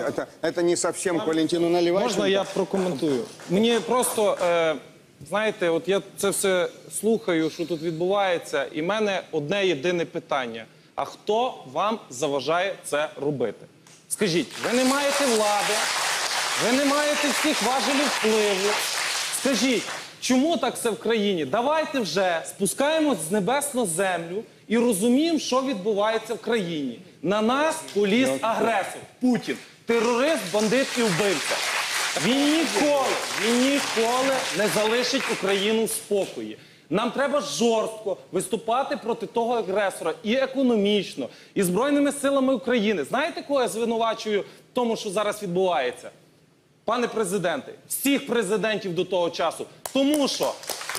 Это, это не совсем к Валентину Наливайченко. Можна я прокоментую? Мені просто, е, знаєте, от я це все слухаю, що тут відбувається, і в мене одне єдине питання: а хто вам заважає це робити? Скажіть, ви не маєте влади, ви не маєте всіх важелів впливу. Скажіть, чому так все в країні? Давайте вже спускаємось з небес на землю і розуміємо, що відбувається в країні. На нас поліз агресор Путін, терорист, бандит і вбивця. Він ніколи, він ніколи не залишить Україну в спокої. Нам треба жорстко виступати проти того агресора і економічно, і збройними силами України. Знаєте, кого я звинувачую в тому, що зараз відбувається? Пане президенте, всіх президентів до того часу. Тому що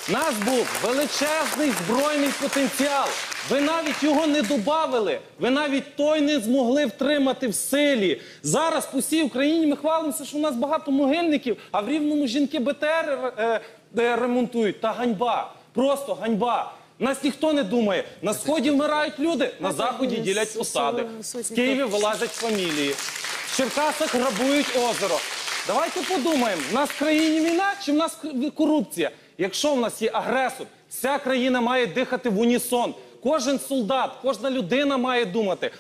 в нас був величезний збройний потенціал. Ви навіть його не додавали. Ви навіть той не змогли втримати в силі. Зараз по всій Україні ми хвалимося, що у нас багато могильників, а в рівному жінки БТР е, е, ремонтують. Та ганьба. Просто ганьба. Нас ніхто не думає. На сході вмирають люди, на заході ділять посади. В Києві вилазять фамілії. В Черкасах грабують озеро. Давайте подумаємо, в нас в країні війна чи в нас корупція? Якщо в нас є агресор, вся країна має дихати в унісон. Кожен солдат, кожна людина має думати.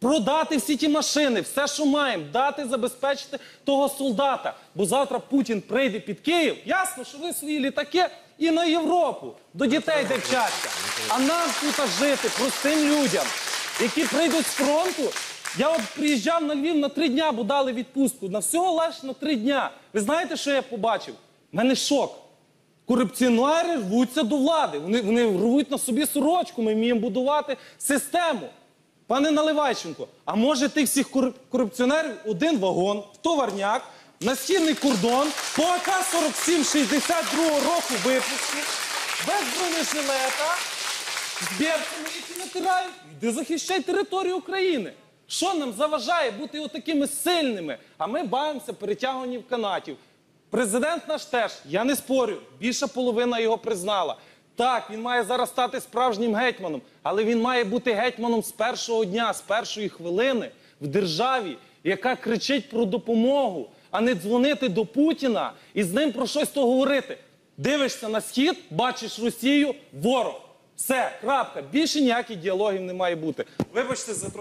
Продати всі ті машини, все, що маємо, дати, забезпечити того солдата. Бо завтра Путін прийде під Київ. Ясно, що ви свої літаки і на Європу, до дітей де. А нам тут жити простим людям, які прийдуть з фронту. Я от приїжджав на Львів на три дня, бо дали відпустку. На всього лише на три дня. Ви знаєте, що я побачив? У мене шок. Корупціонери рвуться до влади. Вони, вони рвуть на собі сорочку. Ми вміємо будувати систему. Пане Наливайченко, а може тих всіх корупціонерів один вагон, в товарняк, на кордон, по АК-47 62 року випуску, без бронежилета, з берцями, які натирають, йди захищай територію України. Що нам заважає бути отакими сильними? А ми бавимося перетягуванням канатів. Президент наш теж, я не спорю, більша половина його признала. Так, він має зараз стати справжнім гетьманом, але він має бути гетьманом з першого дня, з першої хвилини в державі, яка кричить про допомогу, а не дзвонити до Путіна і з ним про щось то говорити. Дивишся на схід, бачиш Росію, ворог. Все, крапка. Більше ніяких діалогів не має бути. Вибачте за трохи.